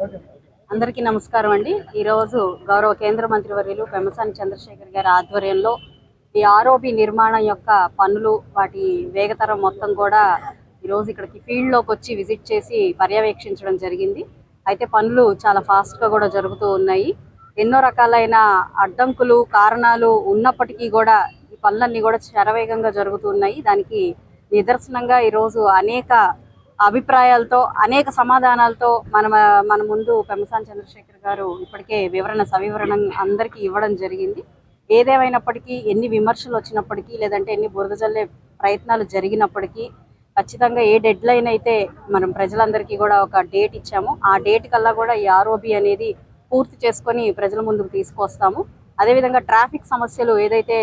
అందరికీ నమస్కారం అండి. ఈరోజు గౌరవ కేంద్ర మంత్రి వర్యులు పెమసాని చంద్రశేఖర్ గారి ఆధ్వర్యంలో ఈ ఆర్ఓబి నిర్మాణం యొక్క పనులు వాటి వేగతరం మొత్తం కూడా ఈరోజు ఇక్కడికి ఫీల్డ్లోకి వచ్చి విజిట్ చేసి పర్యవేక్షించడం జరిగింది. అయితే పనులు చాలా ఫాస్ట్గా కూడా జరుగుతూ ఉన్నాయి. ఎన్నో రకాలైన అడ్డంకులు కారణాలు ఉన్నప్పటికీ కూడా ఈ పనులన్నీ కూడా శరవేగంగా జరుగుతున్నాయి దానికి నిదర్శనంగా ఈరోజు అనేక అభిప్రాయాలతో అనేక సమాధానాలతో మన మన ముందు పెమసాన్ చంద్రశేఖర్ గారు ఇప్పటికే వివరణ సవివరణ అందరికీ ఇవ్వడం జరిగింది. ఏదేమైనప్పటికీ ఎన్ని విమర్శలు వచ్చినప్పటికీ లేదంటే ఎన్ని బురద జల్లే ప్రయత్నాలు జరిగినప్పటికీ ఖచ్చితంగా ఏ డెడ్ లైన్ అయితే మనం ప్రజలందరికీ కూడా ఒక డేట్ ఇచ్చాము ఆ డేట్ కల్లా కూడా ఈ ఆర్ఓబి అనేది పూర్తి చేసుకొని ప్రజల ముందుకు తీసుకొస్తాము. అదేవిధంగా ట్రాఫిక్ సమస్యలు ఏదైతే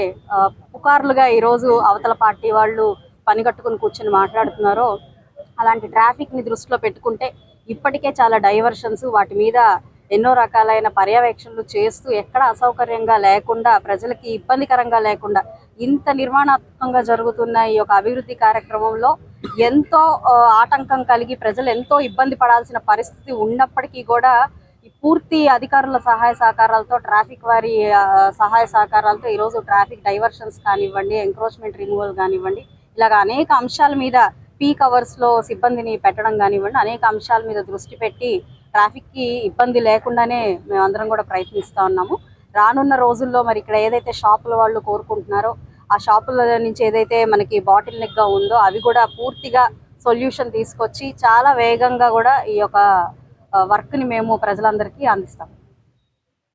పుకార్లుగా ఈరోజు అవతల పార్టీ వాళ్ళు పనిగట్టుకుని కూర్చొని మాట్లాడుతున్నారో అలాంటి ట్రాఫిక్ని దృష్టిలో పెట్టుకుంటే ఇప్పటికే చాలా డైవర్షన్స్ వాటి మీద ఎన్నో రకాలైన పర్యవేక్షణలు చేస్తూ ఎక్కడ అసౌకర్యంగా లేకుండా ప్రజలకి ఇబ్బందికరంగా లేకుండా ఇంత నిర్మాణాత్మకంగా జరుగుతున్న ఈ యొక్క అభివృద్ధి కార్యక్రమంలో ఎంతో ఆటంకం కలిగి ప్రజలు ఎంతో ఇబ్బంది పడాల్సిన పరిస్థితి ఉన్నప్పటికీ కూడా ఈ పూర్తి అధికారుల సహాయ సహకారాలతో ట్రాఫిక్ వారి సహాయ సహకారాలతో ఈరోజు ట్రాఫిక్ డైవర్షన్స్ కానివ్వండి ఎంక్రోచ్మెంట్ రిమూవల్ కానివ్వండి ఇలాగ అనేక అంశాల మీద పీక్ అవర్స్లో సిబ్బందిని పెట్టడం కానివ్వండి అనేక అంశాల మీద దృష్టి పెట్టి ట్రాఫిక్కి ఇబ్బంది లేకుండానే మేమందరం కూడా ప్రయత్నిస్తా ఉన్నాము. రానున్న రోజుల్లో మరి ఇక్కడ ఏదైతే షాపుల వాళ్ళు కోరుకుంటున్నారో ఆ షాపుల నుంచి ఏదైతే మనకి బాటిల్ నెక్గా ఉందో అవి కూడా పూర్తిగా సొల్యూషన్ తీసుకొచ్చి చాలా వేగంగా కూడా ఈ యొక్క వర్క్ని మేము ప్రజలందరికీ అందిస్తాం